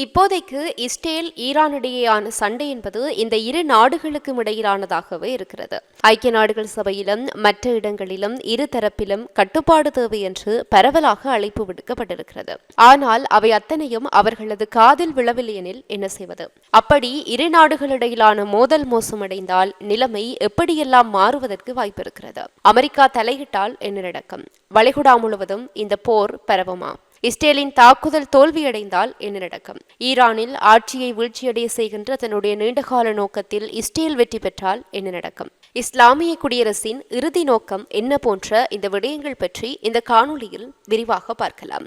இப்போதைக்கு இஸ்ரேல் ஈரானிடையேயான சண்டை என்பது இந்த இரு நாடுகளுக்கும் இடையிலானதாகவே இருக்கிறது. ஐக்கிய நாடுகள் சபையிலும் மற்ற இடங்களிலும் இரு தரப்பிலும் கட்டுப்பாடு தேவை என்று பரவலாக அழைப்பு விடுக்கப்பட்டிருக்கிறது. ஆனால் அவை அத்தனையும் அவர்களது காதில் விழவில்லையெனில் என்ன செய்வது? அப்படி இரு நாடுகளிடையிலான மோதல் மோசமடைந்தால் நிலைமை எப்படியெல்லாம் மாறுவதற்கு வாய்ப்பு இருக்கிறது அமெரிக்கா தலையிட்டால் என்ன நடக்கும்? வளைகுடா முழுவதும் இந்த போர் பரவுமா? இஸ்ரேலின் தாக்குதல் தோல்வியடைந்தால் என்ன நடக்கும்? ஈரானில் ஆட்சியை வீழ்ச்சியடைய செய்கின்ற தன்னுடைய நீண்டகால நோக்கத்தில் இஸ்ரேல் வெற்றி பெற்றால் என்ன நடக்கும்? இஸ்லாமிய குடியரசின் இறுதி நோக்கம் என்ன போன்ற இந்த விடயங்கள் பற்றி இந்த காணொளியில் விரிவாக பார்க்கலாம்.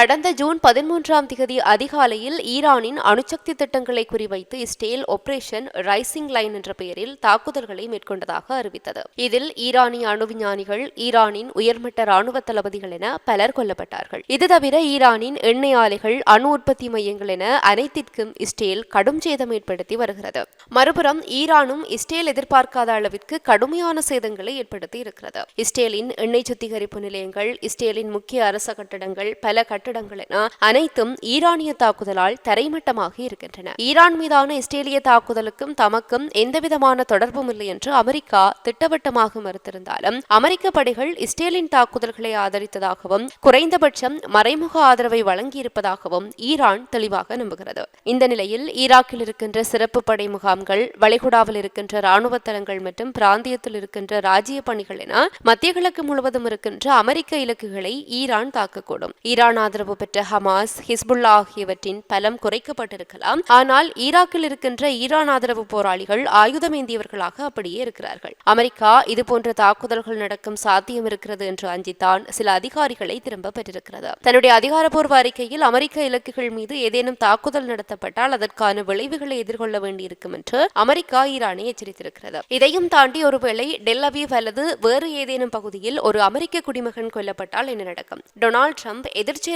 கடந்த ஜூன் பதிமூன்றாம் திகதி அதிகாலையில் ஈரானின் அணுசக்தி திட்டங்களை குறிவைத்து இஸ்ரேல் ஆபரேஷன் ரைசிங் லைன் என்ற பெயரில் தாக்குதல்களை மேற்கொண்டதாக அறிவித்தது. இதில் ஈரானிய அணு விஞ்ஞானிகள் ஈரானின் உயர்மட்ட ராணுவ தளபதிகள் என பலர் கொல்லப்பட்டார்கள். இது தவிர ஈரானின் எண்ணெய் ஆலைகள் அணு உற்பத்தி மையங்கள் என அனைத்திற்கும் இஸ்ரேல் கடும் சேதம் ஏற்படுத்தி வருகிறது. மறுபுறம் ஈரானும் இஸ்ரேல் எதிர்பார்க்காத அளவிற்கு கடுமையான சேதங்களை ஏற்படுத்தி இருக்கிறது. இஸ்ரேலின் எண்ணெய் சுத்திகரிப்பு நிலையங்கள் இஸ்ரேலின் முக்கிய அரச கட்டடங்கள் பல கட்டடங்கள் என அனைத்தும் ஈரானிய தாக்குதலால் தரைமட்டமாக இருக்கின்றன. ஈரான் மீதான இஸ்ரேலிய தாக்குதலுக்கும் தமக்கும் எந்தவிதமான தொடர்பும் இல்லை என்று அமெரிக்கா திட்டவட்டமாக மறுத்திருந்தாலும் அமெரிக்க படைகள் இஸ்ரேலின் தாக்குதல்களை ஆதரித்ததாகவும் குறைந்தபட்சம் மறைமுக ஆதரவை வழங்கியிருப்பதாகவும் ஈரான் தெளிவாக நம்புகிறது. இந்த நிலையில் ஈராக்கில் இருக்கின்ற சிறப்பு படை முகாம்கள் வளைகுடாவில் இருக்கின்ற இராணுவ தளங்கள் மற்றும் பிராந்தியத்தில் இருக்கின்ற ராஜ்ய பணிகள் என மத்திய கிழக்கு முழுவதும் இருக்கின்ற அமெரிக்க இலக்குகளை ஈரான் தாக்கக்கூடும். ஈரான் ஆதரவு பெற்ற ஹமாஸ் ஹிஸ்புல்லா ஆகியவற்றின் பலம் குறைக்கப்பட்டிருக்கலாம். ஆனால் ஈராக்கில் இருக்கின்ற ஈரான் ஆதரவு போராளிகள் ஆயுதமேந்தியவர்களாக அப்படியே இருக்கிறார்கள். அமெரிக்கா இதுபோன்ற தாக்குதல்கள் நடக்கும் சாத்தியம் இருக்கிறது என்று அஞ்சித்தான் சில அதிகாரிகளை திரும்ப பெற்றிருக்கிறது. தன்னுடைய அதிகாரப்பூர்வ அறிக்கையில் அமெரிக்க இலக்குகள் மீது ஏதேனும் தாக்குதல் நடத்தப்பட்டால் அதற்கான விளைவுகளை எதிர்கொள்ள வேண்டியிருக்கும் என்று அமெரிக்கா ஈரானை எச்சரித்திருக்கிறது. இதையும் தாண்டி ஒருவேளை டெல்லவீவ் அல்லது வேறு ஏதேனும் பகுதியில் ஒரு அமெரிக்க குடிமகன் கொல்லப்பட்டால் என்ன நடக்கும்? டொனால்டு ட்ரம்ப்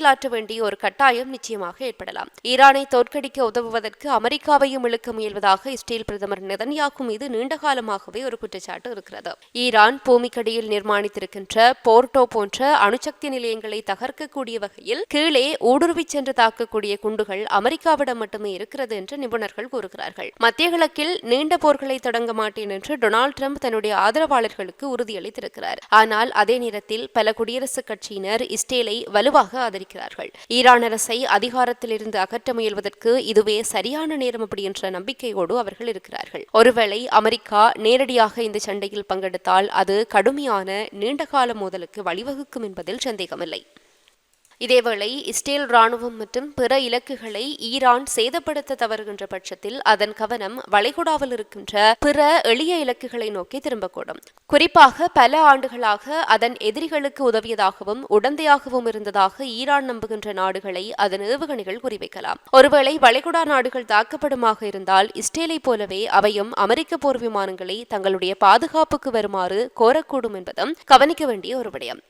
செயலாற்ற வேண்டிய ஒரு கட்டாயம் நிச்சயமாக ஏற்படலாம். ஈரானை தோற்கடிக்க உதவுவதற்கு அமெரிக்காவையும் இழுக்க முயல்வதாக இஸ்ரேல் பிரதமர் நெதன்யாகு மீது நீண்டகாலமாகவே ஒரு குற்றச்சாட்டு இருக்கிறது. ஈரான் பூமிக்கடியில் நிர்மாணித்திருக்கின்ற போர்ட்டோ போன்ற அணுசக்தி நிலையங்களை தகர்க்கக்கூடிய வகையில் கீழே ஊடுருவி சென்று தாக்கக்கூடிய குண்டுகள் அமெரிக்காவிடம் மட்டுமே இருக்கிறது என்று நிபுணர்கள் கூறுகிறார்கள். மத்திய கிழக்கில் நீண்ட போர்களை தொடங்க மாட்டேன் என்று டொனால்டு ட்ரம்ப் தன்னுடைய ஆதரவாளர்களுக்கு உறுதியளித்திருக்கிறார். ஆனால் அதே நேரத்தில் பல குடியரசுக் கட்சியினர் இஸ்ரேலை வலுவாக ஆதரிக்கிறார்கள் ஈரான் அரசை அதிகாரத்திலிருந்து அகற்ற முயல்வதற்கு இதுவே சரியான நேரம் அப்படி என்ற நம்பிக்கையோடு அவர்கள் இருக்கிறார்கள். ஒருவேளை அமெரிக்கா நேரடியாக இந்த சண்டையில் பங்கெடுத்தால் அது கடுமையான நீண்டகால மோதலுக்கு வழிவகுக்கும் என்பதில் சந்தேகமில்லை. இதேவேளை இஸ்ரேல் ராணுவம் மற்றும் பிற இலக்குகளை ஈரான் சேதப்படுத்த தவறுகின்ற பட்சத்தில் அதன் கவனம் வளைகுடாவில் இருக்கின்ற பிற எளிய இலக்குகளை நோக்கி திரும்பக்கூடும். குறிப்பாக பல ஆண்டுகளாக அதன் எதிரிகளுக்கு உதவியதாகவும் உடந்தையாகவும் இருந்ததாக ஈரான் நம்புகின்ற நாடுகளை அதன் ஏவுகணைகள் குறிவைக்கலாம். ஒருவேளை வளைகுடா நாடுகள் தாக்கப்படுமாக இருந்தால் இஸ்ரேலை போலவே அவையும் அமெரிக்க போர் விமானங்களை தங்களுடைய பாதுகாப்புக்கு வருமாறு கோரக்கூடும் என்பதும் கவனிக்க வேண்டிய ஒரு விடயம்.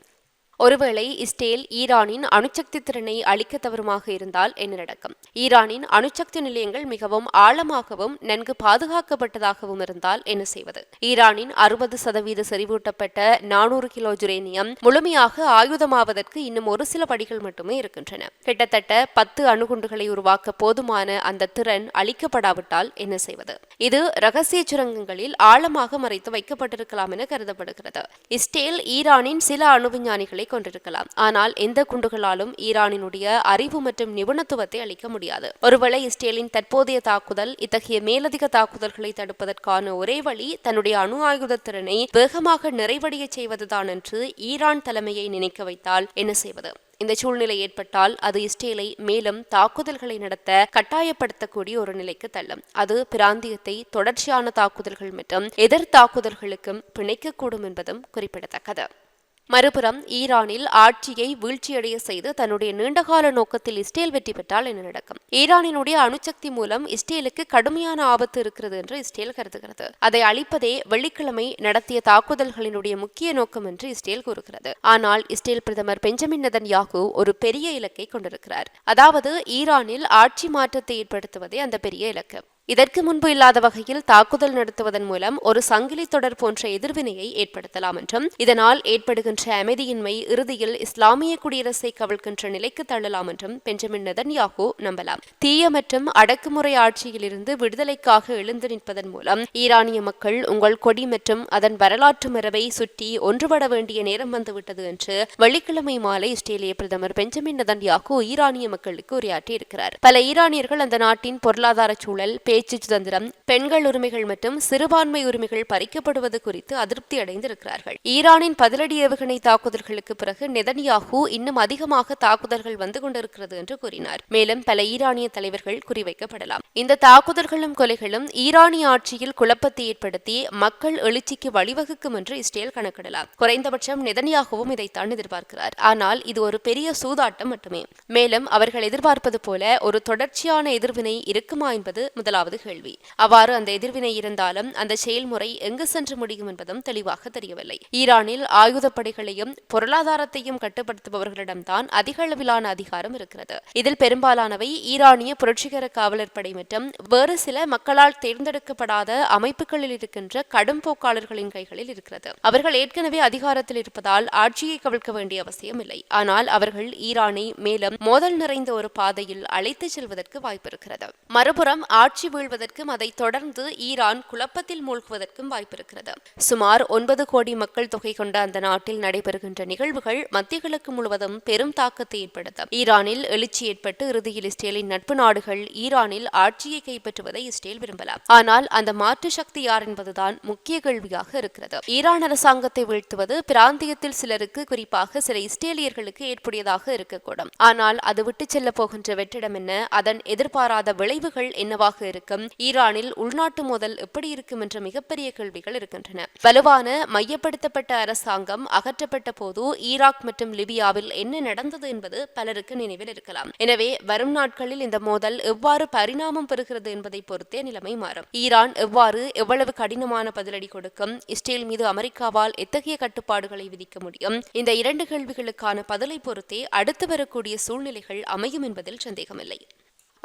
ஒருவேளை இஸ்ரேல் ஈரானின் அணுசக்தி திறனை அளிக்க தவறுமாக இருந்தால் என்ன நடக்கும்? ஈரானின் அணுசக்தி நிலையங்கள் மிகவும் ஆழமாகவும் நன்கு பாதுகாக்கப்பட்டதாகவும் இருந்தால் என்ன செய்வது? ஈரானின் அறுபது சதவீத செறிவூட்டப்பட்ட நானூறு கிலோ ஜுரேனியம் முழுமையாக ஆயுதமாவதற்கு இன்னும் ஒரு சில படிகள் மட்டுமே இருக்கின்றன. கிட்டத்தட்ட பத்து அணுகுண்டுகளை உருவாக்க போதுமான அந்த திறன் அளிக்கப்படாவிட்டால் என்ன செய்வது? இது ரகசிய சுரங்கங்களில் ஆழமாக மறைத்து வைக்கப்பட்டிருக்கலாம் என கருதப்படுகிறது. இஸ்ரேல் ஈரானின் சில அணு விஞ்ஞானிகளை குண்டுகளை கொண்டிருக்கலாம். ஆனால் எந்த குண்டுகளாலும் ஈரானினுடைய அறிவு மற்றும் நிபுணத்துவத்தை அளிக்க முடியாது. ஒருவேளை இஸ்ரேலின் தற்போதைய தாக்குதல் இத்தகைய மேலதிக தாக்குதல்களை தடுப்பதற்கான ஒரே வழி தன்னுடைய அணு ஆயுத திறனை வேகமாக நிறைவடைய செய்வதுதான் என்று ஈரான் தலைமையை நினைக்க வைத்தால் என்ன செய்வது? இந்த சூழ்நிலை ஏற்பட்டால் அது இஸ்ரேலை மேலும் தாக்குதல்களை நடத்த கட்டாயப்படுத்தக்கூடிய ஒரு நிலைக்கு தள்ளும். அது பிராந்தியத்தை தொடர்ச்சியான தாக்குதல்கள் மற்றும் எதிர் தாக்குதல்களுக்கும் பிணைக்கக்கூடும் என்பதும் குறிப்பிடத்தக்கது. மறுபுறம் ஈரானில் ஆட்சியை வீழ்ச்சியடைய செய்து தன்னுடைய நீண்டகால நோக்கத்தில் இஸ்ரேல் வெற்றி பெற்றால் என்ன நடக்கும்? ஈரானினுடைய அணுசக்தி மூலம் இஸ்ரேலுக்கு கடுமையான ஆபத்து இருக்கிறது என்று இஸ்ரேல் கருதுகிறது. அதை அழிப்பதே வெள்ளிக்கிழமை நடத்திய தாக்குதல்களினுடைய முக்கிய நோக்கம் என்று இஸ்ரேல் கூறுகிறது. ஆனால் இஸ்ரேல் பிரதமர் பெஞ்சமின் நெதன்யாகு ஒரு பெரிய இலக்கை கொண்டிருக்கிறார். அதாவது ஈரானில் ஆட்சி மாற்றத்தை ஏற்படுத்துவதே அந்த பெரிய இலக்கு. இதற்கு முன்பு இல்லாத வகையில் தாக்குதல் நடத்துவதன் மூலம் ஒரு சங்கிலி தொடர் போன்ற எதிர்வினையை ஏற்படுத்தலாம் என்றும் இதனால் ஏற்படுகின்ற அமைதியின்மை இறுதியில் இஸ்லாமிய குடியரசை கவிழ்கின்ற நிலைக்கு தள்ளலாம் என்றும் பெஞ்சமின் நெதன்யாகு நம்பலாம். தீய மற்றும் அடக்குமுறை ஆட்சியிலிருந்து விடுதலைக்காக எழுந்து நிற்பதன் மூலம் ஈரானிய மக்கள் உங்கள் கொடி மற்றும் அதன் வரலாற்று மரபை சுற்றி ஒன்றுபட வேண்டிய நேரம் வந்துவிட்டது என்று வெள்ளிக்கிழமை மாலை இஸ்ரேலிய பிரதமர் பெஞ்சமின் நெதன்யாகு ஈரானிய மக்களுக்கு உரையாற்றியிருக்கிறார். பல ஈரானியர்கள் அந்த நாட்டின் பொருளாதார சூழல் பேச்சு சுதந்திரம் பெண்கள் உரிமைகள் மற்றும் சிறுபான்மை உரிமைகள் பறிக்கப்படுவது குறித்து அதிருப்தி அடைந்திருக்கிறார்கள். ஈரானின் பதிலடி ஏவுகணை தாக்குதல்களுக்கு பிறகு நெதன்யாகு இன்னும் அதிகமாக தாக்குதல்கள் வந்து கொண்டிருக்கிறது என்று கூறினார். மேலும் பல ஈரானிய தலைவர்கள் குறிவைக்கப்படலாம். இந்த தாக்குதல்களும் கொலைகளும் ஈரானிய ஆட்சியில் குழப்பத்தை ஏற்படுத்தி மக்கள் எழுச்சிக்கு வழிவகுக்கும் என்று இஸ்ரேல் கணக்கிடலாம். குறைந்தபட்சம் நெதன்யாகவும் இதைத்தான் எதிர்பார்க்கிறார். ஆனால் இது ஒரு பெரிய சூதாட்டம் மட்டுமே. மேலும் அவர்கள் எதிர்பார்ப்பது போல ஒரு தொடர்ச்சியான எதிர்வினை இருக்குமா என்பது முதலாவது முதலாவது கேள்வி. அவ்வாறு அந்த எதிர்வினை இருந்தாலும் அந்த செயல்முறை எங்கு சென்று முடியும் என்பதும் தெளிவாக தெரியவில்லை. ஈரானில் ஆயுதப்படைகளையும் பொருளாதாரத்தையும் கட்டுப்படுத்துபவர்களிடம்தான் அதிக அளவிலான அதிகாரம் இருக்கிறது. இதில் பெரும்பாலானவை ஈரானிய புரட்சிகர காவலர் படை மற்றும் வேறு சில மக்களால் தேர்ந்தெடுக்கப்படாத அமைப்புகளில் இருக்கின்ற கடும் போக்காளர்களின் கைகளில் இருக்கிறது. அவர்கள் ஏற்கனவே அதிகாரத்தில் இருப்பதால் ஆட்சியை கவிழ்க்க வேண்டிய அவசியம் இல்லை. ஆனால் அவர்கள் ஈரானை மேலும் மோதல் நிறைந்த ஒரு பாதையில் அழைத்துச் செல்வதற்கு வாய்ப்பு இருக்கிறது. மறுபுறம் ஆட்சி வீழ்வதற்கும் அதை தொடர்ந்து ஈரான் குழப்பத்தில் மூழ்குவதற்கும் வாய்ப்பிருக்கிறது. சுமார் ஒன்பது கோடி மக்கள் தொகை கொண்ட அந்த நாட்டில் நடைபெறுகின்ற நிகழ்வுகள் மத்திய கிழக்கு முழுவதும் பெரும் தாக்கத்தை ஏற்படுத்தும். ஈரானில் எழுச்சி ஏற்பட்டு இறுதியில் இஸ்ரேலின் நட்பு நாடுகள் ஈரானில் ஆட்சியை கைப்பற்றுவதை இஸ்ரேல் விரும்பலாம். ஆனால் அந்த மாற்று சக்தி யார் என்பதுதான் முக்கிய கேள்வியாக இருக்கிறது. ஈரான் அரசாங்கத்தை வீழ்த்துவது பிராந்தியத்தில் சிலருக்கு குறிப்பாக சில இஸ்ரேலியர்களுக்கு ஏற்புடையதாக இருக்கக்கூடும். ஆனால் அது விட்டு செல்ல போகின்ற வெற்றிடம் என்ன? அதன் எதிர்பாராத விளைவுகள் என்னவாக இருக்கும் ஈரானில் உள்நாட்டு மோதல் எப்படி இருக்கும் என்ற மிகப்பெரிய கேள்விகள் இருக்கின்றன. வலுவான மையப்படுத்தப்பட்ட அரசாங்கம் அகற்றப்பட்ட போது ஈராக் மற்றும் லிபியாவில் என்ன நடந்தது என்பது பலருக்கு நினைவில் இருக்கலாம். எனவே வரும் நாட்களில் இந்த மோதல் எவ்வாறு பரிணாமம் பெறுகிறது என்பதை பொறுத்தே நிலைமை மாறும். ஈரான் எவ்வாறு எவ்வளவு கடினமான பதிலடி கொடுக்கும் இஸ்ரேல் மீது அமெரிக்காவால் எத்தகைய கட்டுப்பாடுகளை விதிக்க முடியும் இந்த இரண்டு கேள்விகளுக்கான பதிலை பொறுத்தே அடுத்து வரக்கூடிய சூழ்நிலைகள் அமையும் என்பதில் சந்தேகமில்லை.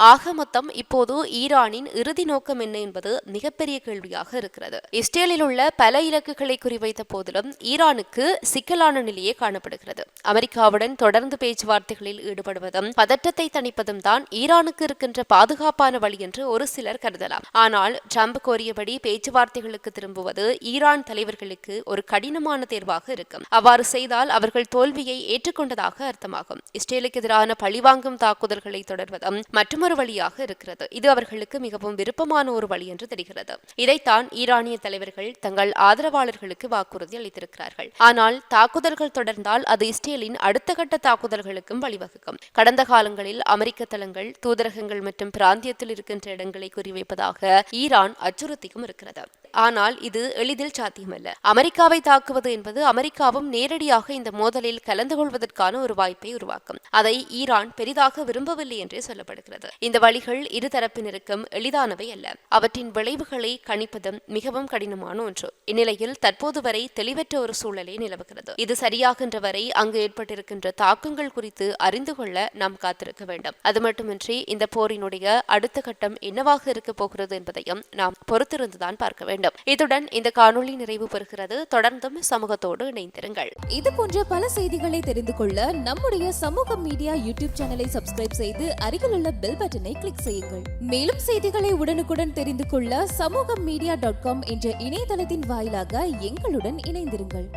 ஆக மொத்தம் இப்போது ஈரானின் இறுதி நோக்கம் என்ன என்பது மிகப்பெரிய கேள்வியாக இருக்கிறது. இஸ்ரேலில் உள்ள பல இலக்குகளை குறிவைத்த போதிலும் ஈரானுக்கு சிக்கலான நிலையே காணப்படுகிறது. அமெரிக்காவுடன் தொடர்ந்து பேச்சுவார்த்தைகளில் ஈடுபடுவதும் பதற்றத்தை தணிப்பதும் தான் ஈரானுக்கு இருக்கின்ற பாதுகாப்பான வழி என்று ஒரு சிலர் கருதலாம். ஆனால் ட்ரம்ப் கோரியபடி பேச்சுவார்த்தைகளுக்கு திரும்புவது ஈரான் தலைவர்களுக்கு ஒரு கடினமான தேர்வாக இருக்கும். அவ்வாறு செய்தால் அவர்கள் தோல்வியை ஏற்றுக்கொண்டதாக அர்த்தமாகும். இஸ்ரேலுக்கு எதிரான பழிவாங்கும் தாக்குதல்களை தொடர்வதும் மற்றும் இன்னொரு வழியாக இருக்கிறது. இது அவர்களுக்கு மிகவும் விருப்பமான ஒரு வழி என்று தெரிகிறது. இதைத்தான் ஈரானிய தலைவர்கள் தங்கள் ஆதரவாளர்களுக்கு வாக்குறுதி அளித்திருக்கிறார்கள். ஆனால் தாக்குதல்கள் தொடர்ந்தால் அது இஸ்ரேலின் அடுத்த கட்ட தாக்குதல்களுக்கும் வழிவகுக்கும். கடந்த காலங்களில் அமெரிக்க தளங்கள் தூதரகங்கள் மற்றும் பிராந்தியத்தில் இருக்கின்ற இடங்களை குறிவைப்பதாக ஈரான் அச்சுறுத்தியும் இருக்கிறது. ஆனால் இது எளிதில் சாத்தியமல்ல. அமெரிக்காவை தாக்குவது என்பது அமெரிக்காவும் நேரடியாக இந்த மோதலில் கலந்து கொள்வதற்கான ஒரு வாய்ப்பை உருவாக்கும். அதை ஈரான் பெரிதாக விரும்பவில்லை என்றே சொல்லப்படுகிறது. இந்த வழிகள் இருதரப்பினருக்கும் எளிதானவை அல்ல. அவற்றின் விளைவுகளை கணிப்பதும் மிகவும் கடினமான ஒன்று. இந்நிலையில் தற்போது வரை தெளிவற்ற ஒரு சூழலே நிலவுகிறது. இது சரியாகின்ற வரை அங்கு ஏற்பட்டிருக்கின்ற தாக்கங்கள் குறித்து அறிந்து கொள்ள நாம் காத்திருக்க வேண்டும். அது மட்டுமின்றி இந்த போரினுடைய அடுத்த கட்டம் என்னவாக இருக்க போகிறது என்பதையும் நாம் பொறுத்திருந்துதான் பார்க்க வேண்டும். இத்துடன் இந்த காணொளி நிறைவு பெறுகிறது. தொடர்ந்தும் சமூகத்தோடு இணைந்திருங்கள். இது போன்ற பல செய்திகளை தெரிந்து கொள்ள நம்முடைய சமூக மீடியா யூடியூப் சேனலை சப்ஸ்கிரைப் செய்து அருகில் உள்ள பெல் பட்டனை கிளிக் செய்யுங்கள். மேலும் செய்திகளை உடனுக்குடன் தெரிந்து கொள்ள சமூக மீடியா டாட் காம் என்ற இணையதளத்தின் வாயிலாக எங்களுடன் இணைந்திருங்கள்.